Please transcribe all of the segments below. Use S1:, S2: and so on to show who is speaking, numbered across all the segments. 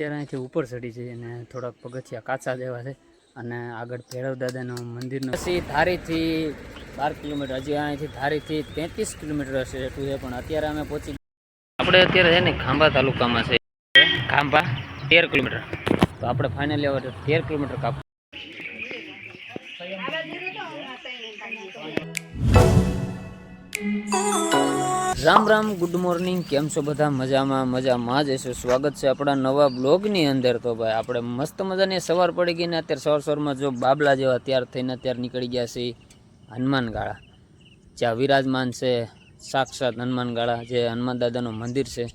S1: અત્યારે અહીંથી ઉપર ચડી છે અને થોડાક પગથિયા કાચા જેવા છે અને આગળ ભૈરવ દાદાનું મંદિરનું પછી ધારીથી બાર કિલોમીટર હજી અહીંથી ધારીથી તેત્રીસ કિલોમીટર હશે એટલું છે પણ અત્યારે અમે પહોંચી આપણે અત્યારે છે ને ખાંભા તાલુકામાં છે. ખાંભા તેર કિલોમીટર. તો આપણે ફાઇનલી હવે તેર કિલોમીટર કાપ રામ રામ ગુડ મોર્નિંગ કેમ છો બધા? મજામાં મજામાં જ હશો. સ્વાગત છે આપણા નવા બ્લોગની અંદર. તો ભાઈ, આપણે મસ્ત મજાની સવાર પડી ગઈ ને અત્યારે સવાર સવારમાં જો બાબલા જેવા તૈયાર થઈને અત્યારે નીકળી ગયા છે હનુમાન ગાળા જ્યાં વિરાજમાન છે, સાક્ષાત હનુમાન ગાળા જે હનુમાન દાદાનું મંદિર છે.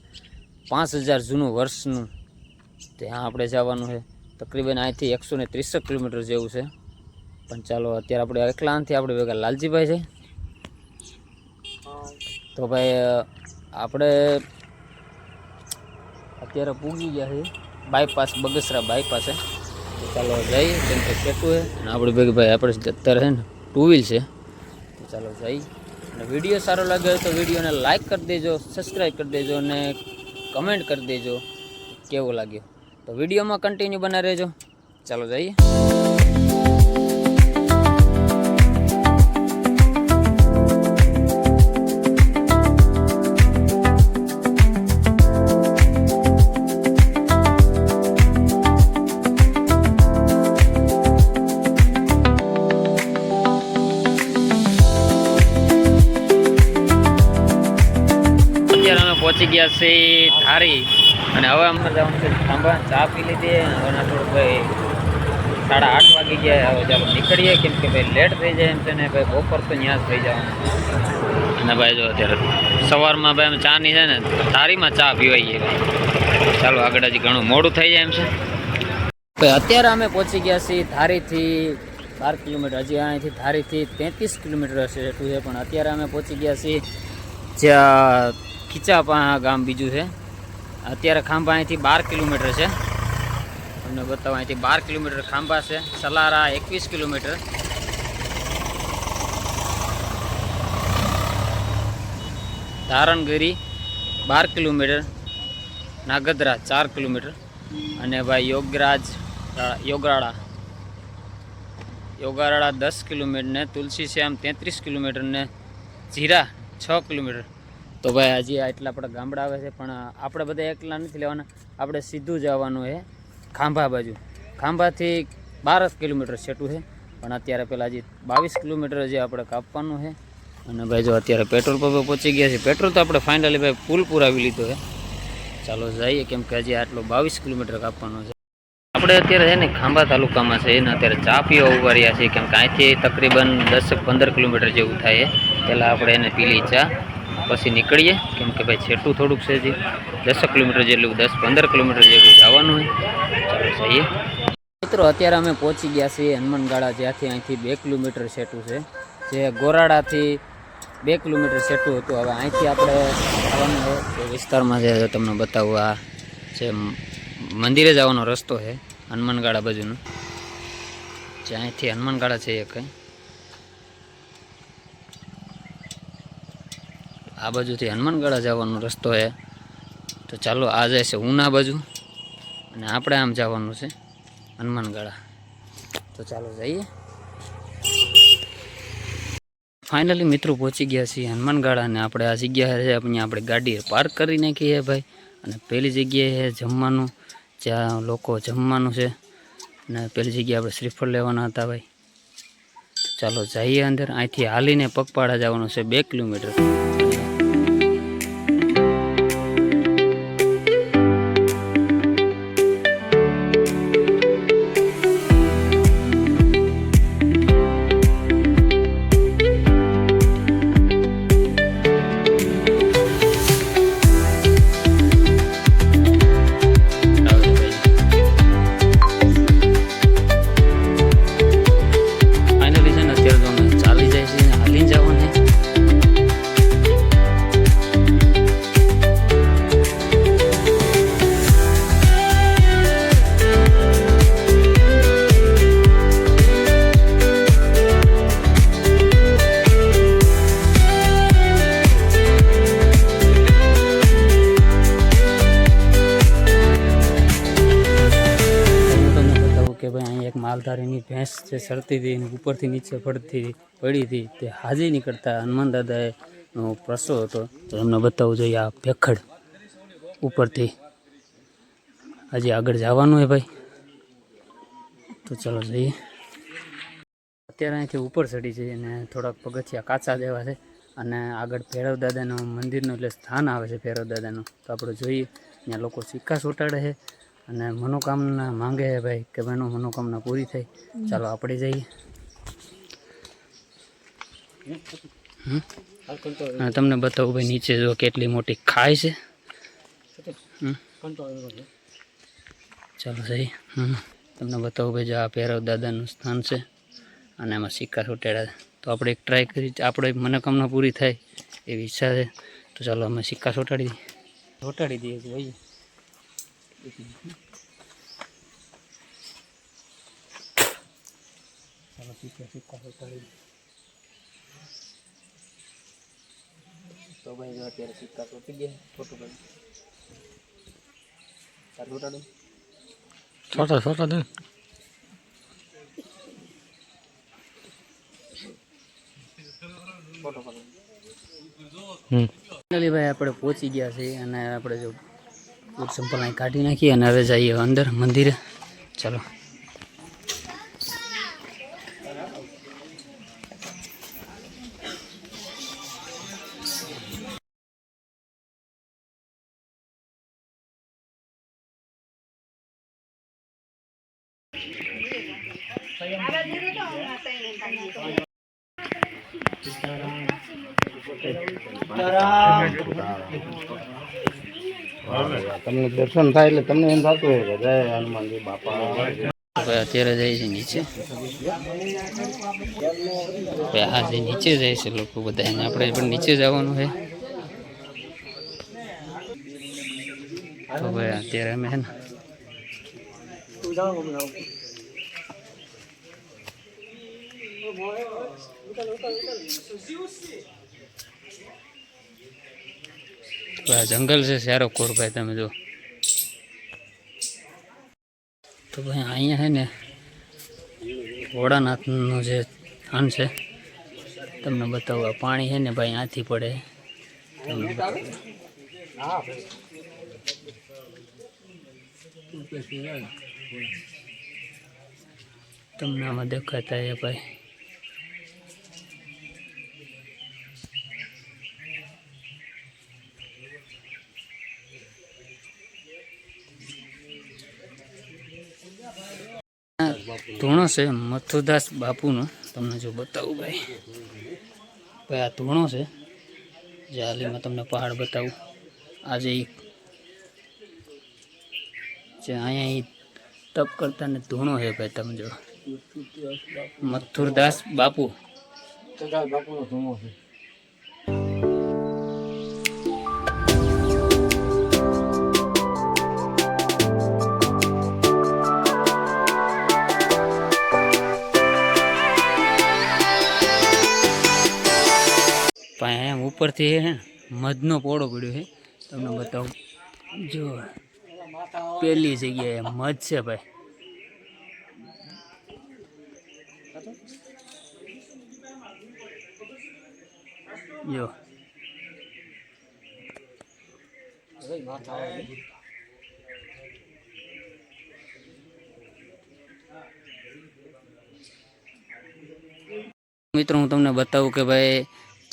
S1: પાંચ હજાર જૂનું વર્ષનું ત્યાં આપણે જવાનું છે. તકરીબન અહીંથી એકસો ને ત્રીસેક કિલોમીટર જેવું છે. પણ ચાલો, અત્યારે આપણે એકલાથી આપણે ભેગા લાલજીભાઈ છે. તો ભાઈ આપણે અત્યારે પૂગી ગયા છે બાયપાસ બગસરા બાયપાસે તો ચાલો જઈએ, કેમ કે કેટું છે. અને આપણે ભેગી ભાઈ આપણે અત્યારે છે ને ટુ વ્હીલ છે. તો ચાલો જઈએ. અને વીડિયો સારો લાગ્યો તો વિડીયોને લાઇક કરી દેજો સબસ્ક્રાઈબ કરી દેજો અને કમેન્ટ કરી દેજો. કેવો લાગ્યો? તો વિડીયોમાં કન્ટિન્યુ બના રહેજો. ચાલો જઈએ. ગયા ધારી. અને હવે અમને જવાનું છે ખાંભા ચા પી લીધી અને થોડુંક ભાઈ સાડા આઠ વાગી ગયા હવે ચાલો નીકળીએ. કેમ કે ભાઈ લેટ થઈ જાય એમ છે ને, ભાઈ બપોર તો ત્યાં જ થઈ જવાનું. અને ભાઈ જો અત્યારે સવારમાં ભાઈ અમે ચાની છે ને થારીમાં ચા પીવાઈએ ભાઈ ચાલો આગળ હજી ઘણું મોડું થઈ જાય એમ છે. ભાઈ અત્યારે અમે પહોંચી ગયા છીએ ધારીથી બાર કિલોમીટર. હજી અહીંથી ધારીથી તેત્રીસ કિલોમીટર હશે એટલું છે, પણ અત્યારે અમે પહોંચી ગયા છીએ જ્યાં ખીચાપા ગામ બીજું છે. અત્યારે ખાંભા અહીંથી બાર કિલોમીટર છે. તમને બતાવો, અહીંથી બાર કિલોમીટર ખાંભા છે. સલારા એકવીસ કિલોમીટર. ધારણગીરી બાર કિલોમીટર. નાગદરા ચાર કિલોમીટર. અને ભાઈ યોગરાજ યોગરાળા. યોગારાળા દસ કિલોમીટર ને તુલસી શ્યામ તેત્રીસ કિલોમીટર ને જીરા છ કિલોમીટર. તો ભાઈ હજી એટલા આપણા ગામડા આવે છે, પણ આપણે બધા એકલા નથી લેવાના. આપણે સીધું જવાનું છે ખાંભા બાજુ. ખાંભાથી બાર જ કિલોમીટર છેટું છે, પણ અત્યારે પહેલાં હજી બાવીસ કિલોમીટર હજી આપણે કાપવાનું છે. અને ભાઈ જો અત્યારે પેટ્રોલ પંપે પહોંચી ગયા છે. પેટ્રોલ તો આપણે ફાઇનલી ભાઈ ફૂલ પુરાવી લીધો છે. ચાલો જઈએ, કેમ કે હજી આટલો બાવીસ કિલોમીટર કાપવાનો છે. આપણે અત્યારે છે ને ખાંભા તાલુકામાં છે એને અત્યારે ચા પીવા ઊભા રહ્યા છીએ. કેમ કે અહીંથી તકરીબન દસ પંદર કિલોમીટર જેવું થાય પહેલાં આપણે એને પીલી ચા. પછી નીકળીએ. કેમ કે ભાઈ છેટું થોડુંક છે જે દસ કિલોમીટર જેટલું, દસ પંદર કિલોમીટર જેટલું જવાનું હોય. ચાલો જઈએ. મિત્રો, અત્યારે અમે પહોંચી ગયા છીએ હનુમાનગાળા, જ્યાંથી અહીંથી બે કિલોમીટર છેટું છે. જે ગોરાડાથી બે કિલોમીટર છેટું હતું. હવે અહીંથી આપણે આવવાનું છે. વિસ્તારમાં છે, તમને બતાવું, આ જે મંદિરે જવાનો રસ્તો છે, હનુમાનગાળા બાજુનો. જે અહીંથી હનુમાનગાળા છે એક આ બાજુથી હનુમાનગાળા જવાનો રસ્તો છે. તો ચાલો, આ જાય છે ઉના બાજુ. અને આપણે આમ જવાનું છે હનુમાનગાળા તો ચાલો જઈએ. ફાઇનલી મિત્રો પહોંચી ગયા છીએ હનુમાનગઢા અને આપણે આ જગ્યા છે અહીંયા આપણે ગાડી પાર્ક કરી નાખી છે ભાઈ. અને પહેલી જગ્યાએ જમવાનું, જ્યાં લોકો જમવાનું છે. અને પહેલી જગ્યાએ આપણે શ્રીફળ લેવાના હતા ભાઈ. ચાલો જઈએ અંદર, અહીંથી હાલીને પગપાળા જવાનું છે બે કિલોમીટર. અહીં ભેંસ જે સરતી હતી એની ઉપરથી નીચે પડતી પડી હતી, તે હાજી નીકળતા હનુમાન દાદાએ નો પ્રસો હતો. તો એમને બતાવવું જોઈએ આ ભેખડ ઉપરથી. હજી આગળ જવાનું હોય ભાઈ. તો ચલો જઈએ. અત્યારે અહીંથી ઉપર ચડી જઈએ અને થોડાક પગથિયા કાચા દેવા છે અને આગળ ભૈરવ દાદાનું મંદિરનું એટલે સ્થાન આવે છે ભૈરવ દાદાનું. તો આપણે જોઈએ, ત્યાં લોકો સિક્કા ચોંટાડે છે. અને મનોકામના માંગે છે ભાઈ કે ભાઈનો મનોકામના પૂરી થાય ચાલો આપણે જઈએ? તમને બતાવું ભાઈ, નીચે જો કેટલી મોટી ખાય છે. ચાલો જઈએ. તમને બતાવું ભાઈ, જો આ ભૈરવ દાદાનું સ્થાન છે અને એમાં સિક્કા ચોંટાડ્યા છે. તો આપણે એક ટ્રાય કરી, આપણે મનોકામના પૂરી થાય એવી ઈચ્છા છે. તો ચાલો અમે સિક્કા ચોંટાડી દઈએ. ચોંટાડી દઈએ ભાઈ. ચાલો તો ભાઈ અત્યારે સિક્કા ચોંટી ગયા ફોટો પાડી તાર ચોંટાડું
S2: છોટા છોટા દે.
S1: ફોટો પાડો
S2: હમ.
S1: ભાઈ આપણે પહોંચી ગયા છે અને આપણે જો બૂટ સંપલ અહીં કાઢી નાખીએ અને હવે જઈએ અંદર મંદિરે. ચાલો.
S2: તમને દર્શન થાય એટલે તમને એમ થતું હોય કે જય હનુમાનજી બાપા.
S1: ભાઈ અત્યારે જાય છે નીચે. હા જે નીચે જાય છે લોકો બધા એને આપણે પણ નીચે જવાનું છે. તો ભાઈ અત્યારે અમે છે ને ભાઈ જંગલ છે સારો કોર ભાઈ, તમે જો તો ભાઈ અહીંયા છે ને ભોળાનાથનું જે સ્થાન છે, તમને બતાવવા પાણી છે ને ભાઈ આથી પડે. તમને તમને આમાં દેખાતા એ ભાઈ. ધૂણો છે મથુદાસ બાપુનો. તમને જો બતાવું ભાઈ. ભાઈ, આ ધૂણો છે જે હાલીમાં તમને પહાડ બતાવું. આજે જે અહીંયા તપ કરતા ને ધૂણો છે ભાઈ, તમે જો. મથુરદાસ બાપુ.
S2: બાપુનો ધૂમો છે.
S1: ઉપરથી હે ને મધનો પોળો પડ્યો છે તમને બતાવું. જો, પેલી જગ્યાએ મધ છે ભાઈ. જો. મિત્રો, હું તમને બતાવું કે ભાઈ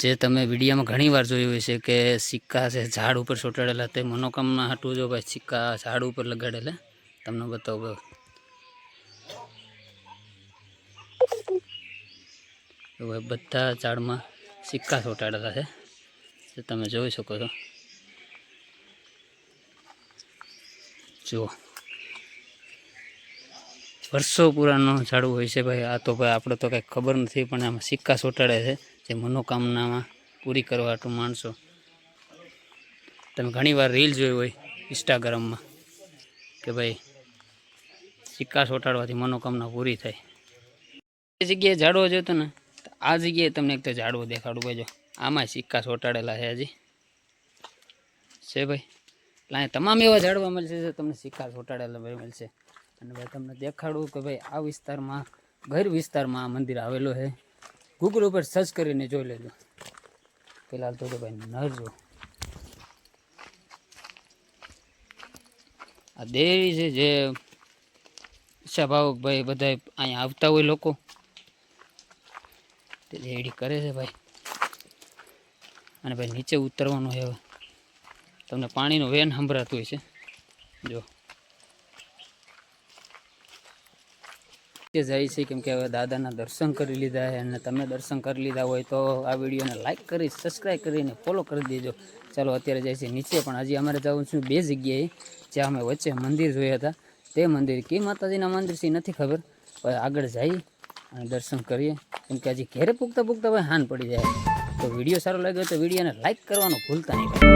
S1: જે તમે વિડીયામાં ઘણી વાર જોયું હશે કે સિક્કા છે, ઝાડ ઉપર ચોંટાડેલા, તે મનોકામના હાટું જો ભાઈ સિક્કા ઝાડ ઉપર લગાડેલા? તમને બતાવું ભાઈ. બધા ઝાડમાં સિક્કા ચોંટાડેલા છે. જે તમે જોઈ શકો છો. જુઓ વર્ષો પુરાનો ઝાડવું હોય છે ભાઈ. આ તો ભાઈ આપણે તો કાંઈ ખબર નથી, પણ આમાં સિક્કા ચોંટાડે છે. જે મનોકામનામાં પૂરી કરવા હાટું માણસો. તમે ઘણીવાર રીલ જોઈ હોય ઇન્સ્ટાગ્રામમાં કે ભાઈ સિક્કા ચોંટાડવાથી મનોકામના પૂરી થાય. એ જગ્યાએ ઝાડવો જોતો ને આ જગ્યાએ તમને એક તો ઝાડવો દેખાડું ભાઈ જો. આમાં સિક્કા ચોંટાડેલા છે હજી. છે ભાઈ? એટલે તમામ એવા ઝાડવા મળશે જે તમને સિક્કા ચોંટાડેલા ભાઈ મળશે. અને ભાઈ તમને દેખાડું કે ભાઈ આ વિસ્તારમાં, ગૈર વિસ્તારમાં આ મંદિર આવેલું છે. ગૂગલ ઉપર સર્ચ કરીને જોઈ લેજો. પેલા તો ભાઈ નરજો આ દેવી છે જે ભાઈ બધા અહીંયા આવતા હોય લોકો. તે રેડી કરે છે ભાઈ. અને ભાઈ નીચે ઉતરવાનું હવે. તમને પાણીનું વેન સંભળાતું હોય છે. જો. નીચે જાય છે કેમ કે હવે દાદાના દર્શન કરી લીધા છે અને તમે દર્શન કરી લીધા હોય તો આ વિડીયોને લાઈક કરી સબસ્ક્રાઈબ કરીને ફોલો કરી દેજો. ચાલો, અત્યારે જાય છે નીચે, પણ હજી અમારે જવું છું બે જગ્યાએ, જ્યાં અમે વચ્ચે મંદિર જોયા હતા. તે મંદિર, કે માતાજીના મંદિર છે નથી ખબર આગળ જઈએ અને દર્શન કરીએ. કેમ કે હજી ઘેરે પૂગતા પૂગતા ભાઈ હાન પડી જાય. તો વીડિયો સારો લાગ્યો તો વિડીયોને લાઈક કરવાનું ભૂલતા નહીં.